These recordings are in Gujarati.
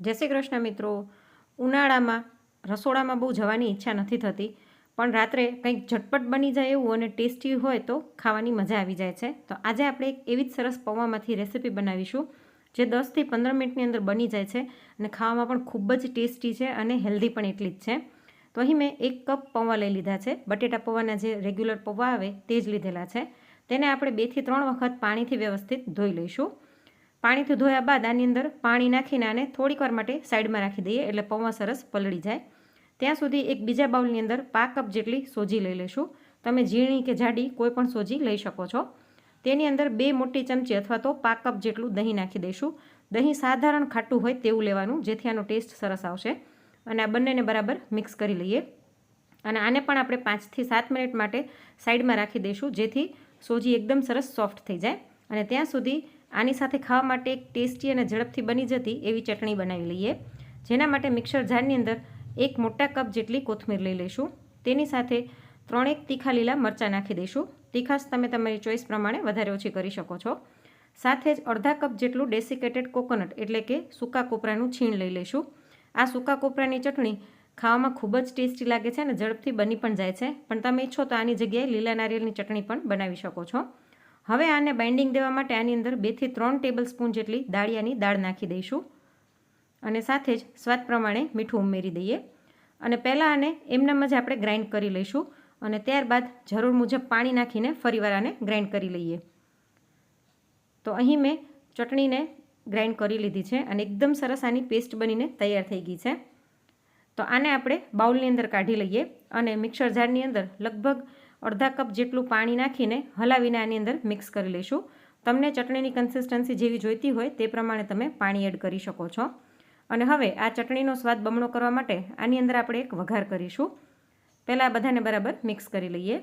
જય શ્રી કૃષ્ણ મિત્રો. ઉનાળામાં, રસોડામાં બહુ જવાની ઈચ્છા નથી થતી, પણ રાત્રે કંઈક ઝટપટ બની જાય એવું અને ટેસ્ટી હોય તો ખાવાની મજા આવી જાય છે. તો આજે આપણે એક એવી જ સરસ પૌવામાંથી રેસીપી બનાવીશું, જે દસથી પંદર મિનિટની અંદર બની જાય છે અને ખાવામાં પણ ખૂબ જ ટેસ્ટી છે અને હેલ્ધી પણ એટલી જ છે. તો અહીં મેં એક કપ પૌવા લઈ લીધા છે. બટેટા પૌવાના જે રેગ્યુલર પૌવા આવે તે જ લીધેલા છે. તેને આપણે બેથી ત્રણ વખત પાણીથી વ્યવસ્થિત ધોઈ લઈશું. પાણીથી ધોયા બાદ આની અંદર પાણી નાખીને આને થોડીક વાર માટે સાઈડમાં રાખી દઈએ એટલે પૌવા સરસ પલળી જાય. ત્યાં સુધી એક બીજા બાઉલની અંદર પાંચ કપ જેટલી સોજી લઈ લઈશું તમે ઝીણી કે જાડી કોઈ પણ સોજી લઈ શકો છો. તેની અંદર બે મોટી ચમચી અથવા તો પાંચ કપ જેટલું દહીં નાખી દઈશું. દહીં સાધારણ ખાટું હોય તેવું લેવાનું, જેથી આનો ટેસ્ટ સરસ આવશે. અને આ બંનેને બરાબર મિક્સ કરી લઈએ. અને આને પણ આપણે પાંચથી સાત મિનિટ માટે સાઈડમાં રાખી દઈશું, જેથી સોજી એકદમ સરસ સોફ્ટ થઈ જાય. અને ત્યાં સુધી આની સાથે ખાવા માટે એક ટેસ્ટી અને ઝડપથી બની જતી એવી ચટણી બનાવી લઈએ. જેના માટે મિક્સર જારની અંદર એક મોટા કપ જેટલી કોથમીર લઈ લઈશું. તેની સાથે ત્રણેક તીખા લીલા મરચાં નાખી દઈશું. તીખાશ તમે તમારી ચોઈસ પ્રમાણે વધારે ઓછી કરી શકો છો. સાથે જ અડધા કપ જેટલું ડેસિકેટેડ કોકોનટ એટલે કે સૂકા કોપરાનું છીણ લઈ લઈશું. આ સૂકા કોપરાની ચટણી ખાવામાં ખૂબ જ ટેસ્ટી લાગે છે અને ઝડપથી બની પણ જાય છે. પણ તમે ઈચ્છો તો આની જગ્યાએ લીલા નારિયેળની ચટણી પણ બનાવી શકો છો. હવે આને બાઇન્ડિંગ દેવા માટે આની અંદર બેથી ત્રણ ટેબલ સ્પૂન જેટલી દાળિયાની દાળ નાખી દઈશું. અને સાથે જ સ્વાદ પ્રમાણે મીઠું ઉમેરી દઈએ. અને પહેલાં આને એમનામ જ આપણે ગ્રાઇન્ડ કરી લઈશું. અને ત્યારબાદ જરૂર મુજબ પાણી નાખીને ફરીવાર આને ગ્રાઇન્ડ કરી લઈએ. તો અહીં મેં ચટણીને ગ્રાઇન્ડ કરી લીધી છે અને એકદમ સરસ આની પેસ્ટ બનીને તૈયાર થઈ ગઈ છે. તો આને આપણે બાઉલની અંદર કાઢી લઈએ અને મિક્સર જારની અંદર લગભગ અડધા કપ જેટલું પાણી નાખીને હલાવીને આની અંદર મિક્સ કરી લઈશું તમને ચટણીની કન્સિસ્ટન્સી જેવી જોઈતી હોય તે પ્રમાણે તમે પાણી એડ કરી શકો છો. અને હવે આ ચટણીનો સ્વાદ બમણો કરવા માટે આની અંદર આપણે એક વઘાર કરીશું. પહેલાં બધાને બરાબર મિક્સ કરી લઈએ.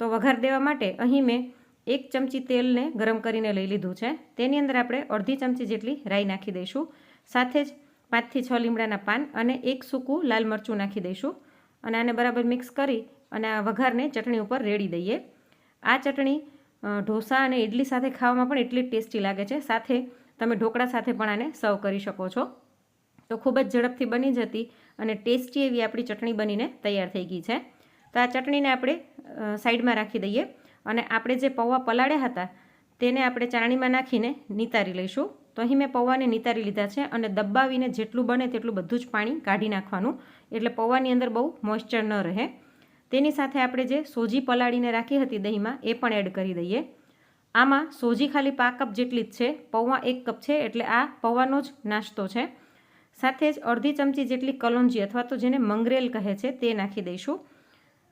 તો વઘાર દેવા માટે અહીં મેં એક ચમચી તેલને ગરમ કરીને લઈ લીધું છે. તેની અંદર આપણે અડધી ચમચી જેટલી રાઈ નાખી દઈશું. સાથે જ પાંચથી છ લીમડાના પાન અને એક સૂકું લાલ મરચું નાખી દઈશું. અને આને બરાબર મિક્સ કરી અને આ વઘારને ચટણી ઉપર રેડી દઈએ. આ ચટણી ઢોસા અને ઇડલી સાથે ખાવામાં પણ એટલી ટેસ્ટી લાગે છે. સાથે તમે ઢોકળા સાથે પણ આને સર્વ કરી શકો છો. તો ખૂબ જ ઝડપથી બની જતી અને ટેસ્ટી એવી આપણી ચટણી બનીને તૈયાર થઈ ગઈ છે. તો આ ચટણીને આપણે સાઈડમાં રાખી દઈએ અને આપણે જે પૌવા પલાળ્યા હતા તેને આપણે ચાણીમાં નાખીને નિતારી લઈશું. તો અહીં મેં પૌવાને નિતારી લીધા છે અને દબાવીને જેટલું બને તેટલું બધું જ પાણી કાઢી નાખવાનું. એટલે પૌવાની અંદર બહુ મોઇશ્ચર ન રહે. તેની સાથે આપણે જે સોજી પલાળીને રાખી હતી દહીંમાં, એ પણ એડ કરી દઈએ. આમાં સોજી ખાલી પા કપ જેટલી જ છે, પૌવા એક કપ છે, એટલે આ પૌવાનો જ નાસ્તો છે. સાથે જ અડધી ચમચી જેટલી કલોંજી અથવા તો જેને મંગરેલ કહે છે, તે નાખી દઈશું.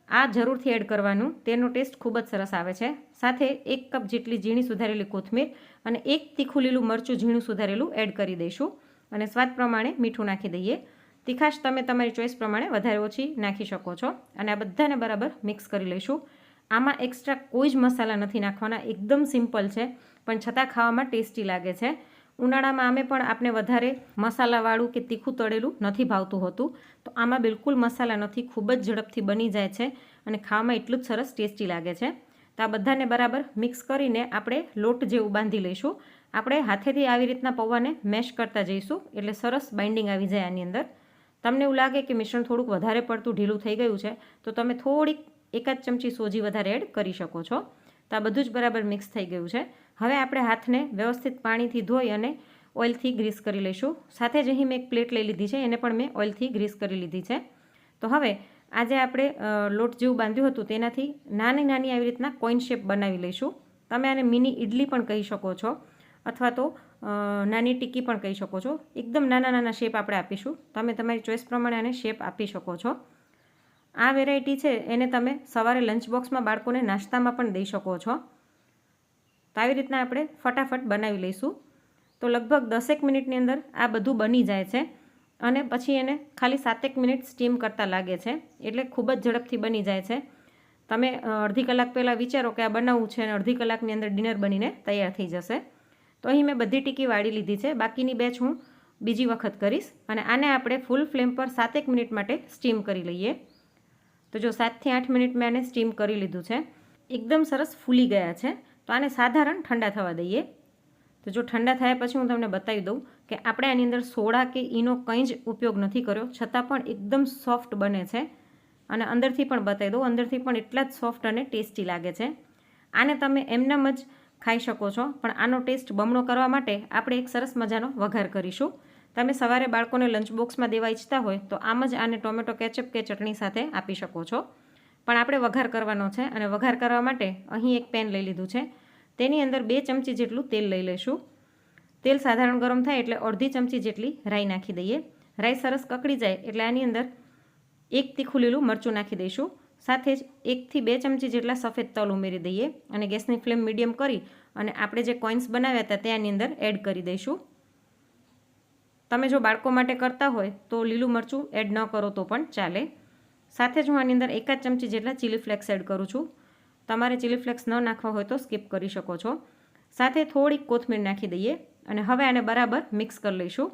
આ જરૂરથી એડ કરવાનું, તેનો ટેસ્ટ ખૂબ જ સરસ આવે છે. સાથે એક કપ જેટલી ઝીણી સુધારેલી કોથમીર અને એક તીખું લીલું મરચું ઝીણું સુધારેલું એડ કરી દઈશું. અને સ્વાદ પ્રમાણે મીઠું નાખી દઈએ. તીખાશ તમે તમારી ચોઈસ પ્રમાણે વધારે ઓછી નાખી શકો છો અને આ બધાને બરાબર મિક્સ કરી લઈશું. આમાં એક્સ્ટ્રા કોઈ જ મસાલા નથી નાખવાના, એકદમ સિમ્પલ છે, પણ છતાં ખાવામાં ટેસ્ટી લાગે છે. ઉનાળામાં અમે પણ આપણે વધારે મસાલાવાળું કે તીખું તળેલું નથી ભાવતું હોતું. તો આમાં બિલકુલ મસાલા નથી, ખૂબ જ ઝડપથી બની જાય છે અને ખાવામાં એટલું જ સરસ ટેસ્ટી લાગે છે. તો આ બધાને બરાબર મિક્સ કરીને આપણે લોટ જેવું બાંધી લઈશું. આપણે હાથેથી આવી રીતના પૌવાને મેશ કરતા જઈશું, એટલે સરસ બાઇન્ડિંગ આવી જાય આની અંદર. તમને એવું લાગે કે મિશ્રણ થોડુંક વધારે પડતું ઢીલું થઈ ગયું છે, તો તમે થોડીક એકાદ ચમચી સોજી વધારે એડ કરી શકો છો. તો આ બધું જ બરાબર મિક્સ થઈ ગયું છે. હવે આપણે હાથને વ્યવસ્થિત પાણીથી ધોઈ અને ઓઇલથી ગ્રીસ કરી લઈશું. સાથે જ અહીં મેં એક પ્લેટ લઈ લીધી છે, એને પણ મેં ઓઇલથી ગ્રીસ કરી લીધી છે. તો હવે આજે આપણે લોટ જેવું બાંધ્યું હતું તેનાથી નાની નાની આવી રીતના કોઈન શેપ બનાવી લઈશું. તમે આને મિની ઇડલી પણ કહી શકો છો, અથવા તો નાની ટીકી પણ કહી શકો છો. એકદમ નાના નાના શેપ આપણે આપીશું. તમે તમારી ચોઈસ પ્રમાણે આને શેપ આપી શકો છો. આ વેરાયટી છે, એને તમે સવારે લંચ બોક્સમાં બાળકોને નાસ્તામાં પણ દઈ શકો છો. તો આવી રીતના આપણે ફટાફટ બનાવી લઈશું. તો લગભગ દસેક મિનિટની અંદર આ બધું બની જાય છે અને પછી એને ખાલી સાતેક મિનિટ સ્ટીમ કરતાં લાગે છે. એટલે ખૂબ જ ઝડપથી બની જાય છે. તમે અડધી કલાક પહેલાં વિચારો કે આ બનાવવું છે અને અડધી કલાકની અંદર ડિનર બનીને તૈયાર થઈ જશે. તો અહીં મેં બધી ટીકી વાળી લીધી છે. બાકીની બેચ હું બીજી વખત કરીશ અને આને આપણે ફૂલ ફ્લેમ પર સાતેક મિનિટ માટે સ્ટીમ કરી લઈએ. તો જો સાતથી આઠ મિનિટ મેં આને સ્ટીમ કરી લીધું છે. એકદમ સરસ ફૂલી ગયા છે. તો આને સાધારણ ઠંડા થવા દઈએ. તો જો ઠંડા થયા પછી હું તમને બતાવી દઉં કે આપણે આની અંદર સોડા કે ઈનો કંઈ જ ઉપયોગ નથી કર્યો, છતાં પણ એકદમ સોફ્ટ બને છે. અને અંદરથી પણ બતાવી દઉં, અંદરથી પણ એટલા જ સોફ્ટ અને ટેસ્ટી લાગે છે. આને તમે એમનેમ જ ખાઈ શકો છો. પણ આનો ટેસ્ટ બમણો કરવા માટે આપણે એક સરસ મજાનો વઘાર કરીશું. તમે સવારે બાળકોને લંચ બોક્સમાં દેવા ઈચ્છતા હોય તો આમ જ આને ટોમેટો કેચઅપ કે ચટણી સાથે આપી શકો છો. પણ આપણે વઘાર કરવાનો છે અને વઘાર કરવા માટે અહીં એક પેન લઈ લીધું છે. તેની અંદર બે ચમચી જેટલું તેલ લઈ લઈશું. તેલ સાધારણ ગરમ થાય એટલે અડધી ચમચી જેટલી રાઈ નાખી દઈએ. રાઈ સરસ કકડી જાય એટલે આની અંદર એક તીખું લીલું મરચું નાખી દઈશું. સાથે જ એકથી બે ચમચી જેટલા સફેદ તલ ઉમેરી દઈએ અને ગેસની ફ્લેમ મીડિયમ કરી અને આપણે જે કોઇન્સ બનાવ્યા હતા તેની અંદર એડ કરી દઈશું. તમે જો બાળકો માટે કરતા હોય તો લીલું મરચું એડ ન કરો તો પણ ચાલે. સાથે જ હું આની અંદર એકાદ ચમચી જેટલા ચીલી ફ્લેક્સ એડ કરું છું. તમારે ચીલી ફ્લેક્સ ન નાખવા હોય તો સ્કીપ કરી શકો છો. સાથે થોડીક કોથમીર નાખી દઈએ અને હવે આને બરાબર મિક્સ કરી લઈશું.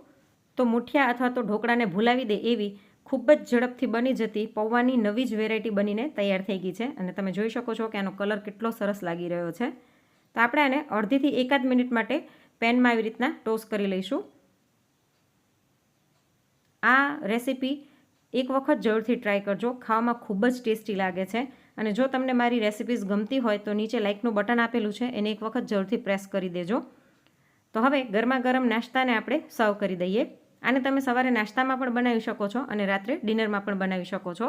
તો મુઠિયા અથવા તો ઢોકળાને ભૂલાવી દે એવી ખૂબ જ ઝડપથી બની જતી પૌવાની નવી જ વેરાયટી બનીને તૈયાર થઈ ગઈ છે અને તમે જોઈ શકો છો કે આનો કલર કેટલો સરસ લાગી રહ્યો છે. તો આપણે આને અડધીથી એકાદ મિનિટ માટે પેનમાં આવી રીતના ટોસ કરી લઈશું. આ રેસીપી એક વખત જરૂરથી ટ્રાય કરજો, ખાવામાં ખૂબ જ ટેસ્ટી લાગે છે અને જો તમને મારી રેસિપીઝ ગમતી હોય તો નીચે લાઇકનું બટન આપેલું છે, એને એક વખત જરૂરથી પ્રેસ કરી દેજો. તો હવે ગરમા ગરમ નાસ્તાને આપણે સર્વ કરી દઈએ. આને તમે સવારે નાસ્તામાં પણ બનાવી શકો છો અને રાત્રે ડિનરમાં પણ બનાવી શકો છો.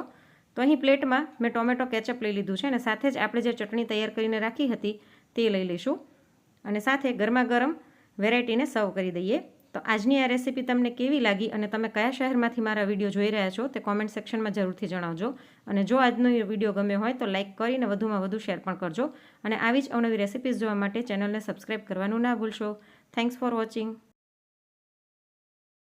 તો અહીં પ્લેટમાં મેં ટોમેટો કેચઅપ લઈ લીધું છે અને સાથે જ આપણે જે ચટણી તૈયાર કરીને રાખી હતી તે લઈ લઈશું. અને સાથે ગરમા ગરમ વેરાયટીને સર્વ કરી દઈએ. તો આજની આ રેસીપી તમને કેવી લાગી અને તમે કયા શહેરમાંથી મારા વીડિયો જોઈ રહ્યા છો તે કોમેન્ટ સેક્શનમાં જરૂરથી જણાવજો. અને જો આજનો વીડિયો ગમ્યો હોય તો લાઇક કરીને વધુમાં વધુ શેર પણ કરજો. અને આવી જ અવનવી રેસીપીઝ જોવા માટે ચેનલને સબસ્ક્રાઈબ કરવાનું ના ભૂલશો. Thanks for watching.